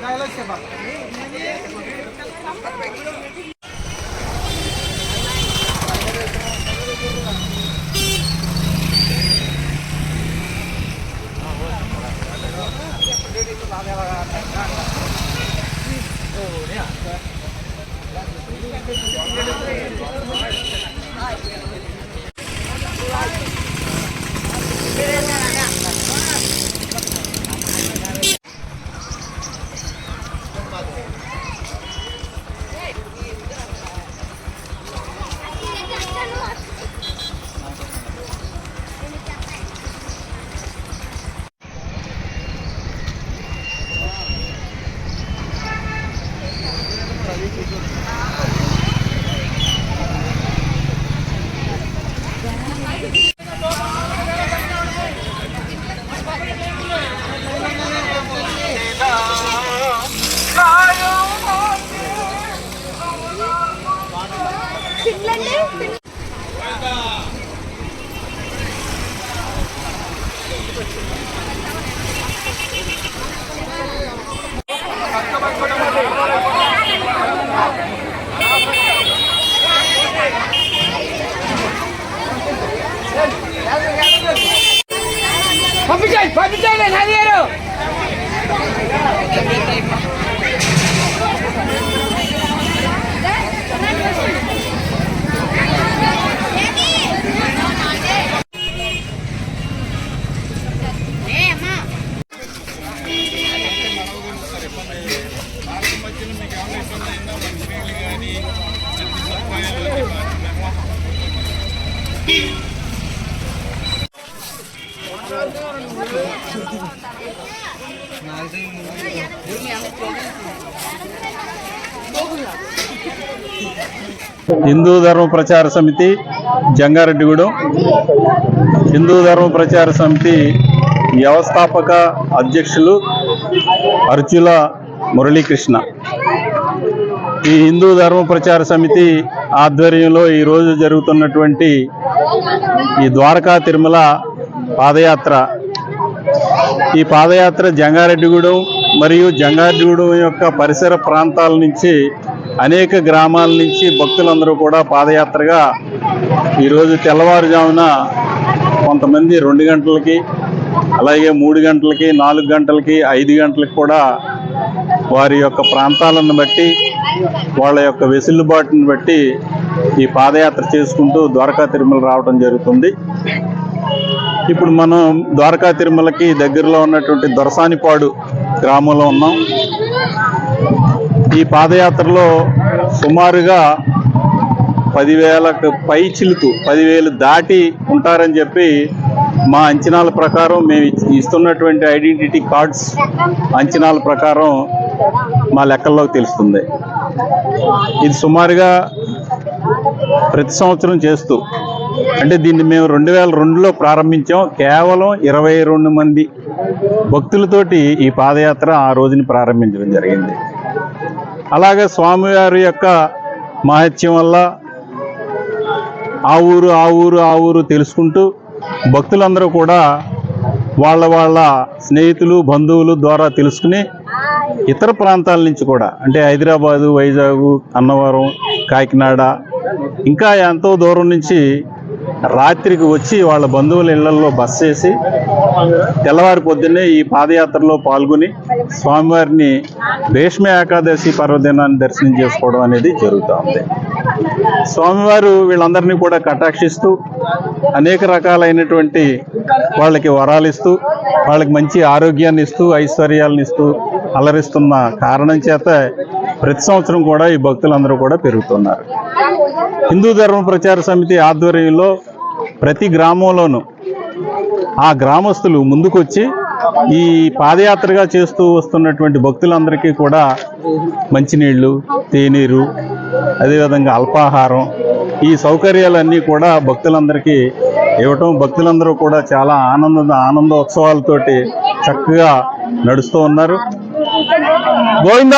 Dale, se va. Yeah. Finlandia, Finlandia. పంపించండి నది గారు. హిందూ ధర్మ ప్రచార సమితి జంగారెడ్డిగూడెం. హిందూ ధర్మ ప్రచార సమితి వ్యవస్థాపక అధ్యక్షులు అర్చుల మురళీకృష్ణ. ఈ హిందూ ధర్మ ప్రచార సమితి ఆధ్వర్యంలో ఈరోజు జరుగుతున్నటువంటి ఈ ద్వారకా తిరుమల పాదయాత్ర. ఈ పాదయాత్ర జంగారెడ్డిగూడెం మరియు జంగారెడ్డిగూడెం యొక్క పరిసర ప్రాంతాల నుంచి అనేక గ్రామాల నుంచి భక్తులందరూ కూడా పాదయాత్రగా ఈరోజు తెల్లవారుజామున కొంతమంది రెండు గంటలకి అలాగే మూడు గంటలకి నాలుగు గంటలకి ఐదు గంటలకి కూడా వారి యొక్క ప్రాంతాలను బట్టి వాళ్ళ యొక్క వెసులుబాటుని బట్టి ఈ పాదయాత్ర చేసుకుంటూ ద్వారకా తిరుమల రావడం జరుగుతుంది. ఇప్పుడు మనం ద్వారకా తిరుమలకి దగ్గరలో ఉన్నటువంటి దొరసానిపాడు గ్రామంలో ఉన్నాం. ఈ పాదయాత్రలో సుమారుగా పదివేలకు పై చిలుకు పదివేలు దాటి ఉంటారని చెప్పి మా అంచనాల ప్రకారం మేము ఇస్తున్నటువంటి ఐడెంటిటీ కార్డ్స్ అంచనాల ప్రకారం మా లెక్కల్లోకి తెలుస్తుంది. ఇది సుమారుగా ప్రతి సంవత్సరం చేస్తూ అంటే దీన్ని మేము రెండు వేల రెండులో ప్రారంభించాం. కేవలం ఇరవై రెండు మంది భక్తులతోటి ఈ పాదయాత్ర ఆ రోజుని ప్రారంభించడం జరిగింది. అలాగే స్వామివారి యొక్క మహత్యం వల్ల ఆ ఊరు ఆ ఊరు ఆ ఊరు తెలుసుకుంటూ భక్తులందరూ కూడా వాళ్ళ వాళ్ళ స్నేహితులు బంధువులు ద్వారా తెలుసుకుని ఇతర ప్రాంతాల నుంచి కూడా అంటే హైదరాబాదు వైజాగ్ అన్నవరం కాకినాడ ఇంకా ఎంతో దూరం నుంచి రాత్రికి వచ్చి వాళ్ళ బంధువుల ఇళ్ళలో బస్ చేసి తెల్లవారి పొద్దున్నే ఈ పాదయాత్రలో పాల్గొని స్వామివారిని భీష్మ ఏకాదశి పర్వదినాన్ని దర్శనం చేసుకోవడం అనేది జరుగుతూ ఉంది. స్వామివారు వీళ్ళందరినీ కూడా కటాక్షిస్తూ అనేక రకాలైనటువంటి వాళ్ళకి వరాలు ఇస్తూ వాళ్ళకి మంచి ఆరోగ్యాన్ని ఇస్తూ ఐశ్వర్యాలను ఇస్తూ అలరిస్తున్న కారణం చేత ప్రతి సంవత్సరం కూడా ఈ భక్తులందరూ కూడా పెరుగుతున్నారు. హిందూ ధర్మ ప్రచార సమితి ఆధ్వర్యంలో ప్రతి గ్రామంలోనూ ఆ గ్రామస్తులు ముందుకొచ్చి ఈ పాదయాత్రగా చేస్తూ వస్తున్నటువంటి భక్తులందరికీ కూడా మంచినీళ్ళు తేనీరు అదేవిధంగా అల్పాహారం ఈ సౌకర్యాలన్నీ కూడా భక్తులందరికీ ఇవ్వటం భక్తులందరూ కూడా చాలా ఆనంద ఆనందోత్సవాలతోటి చక్కగా నడుస్తూ ఉన్నారు. গোবিন্দ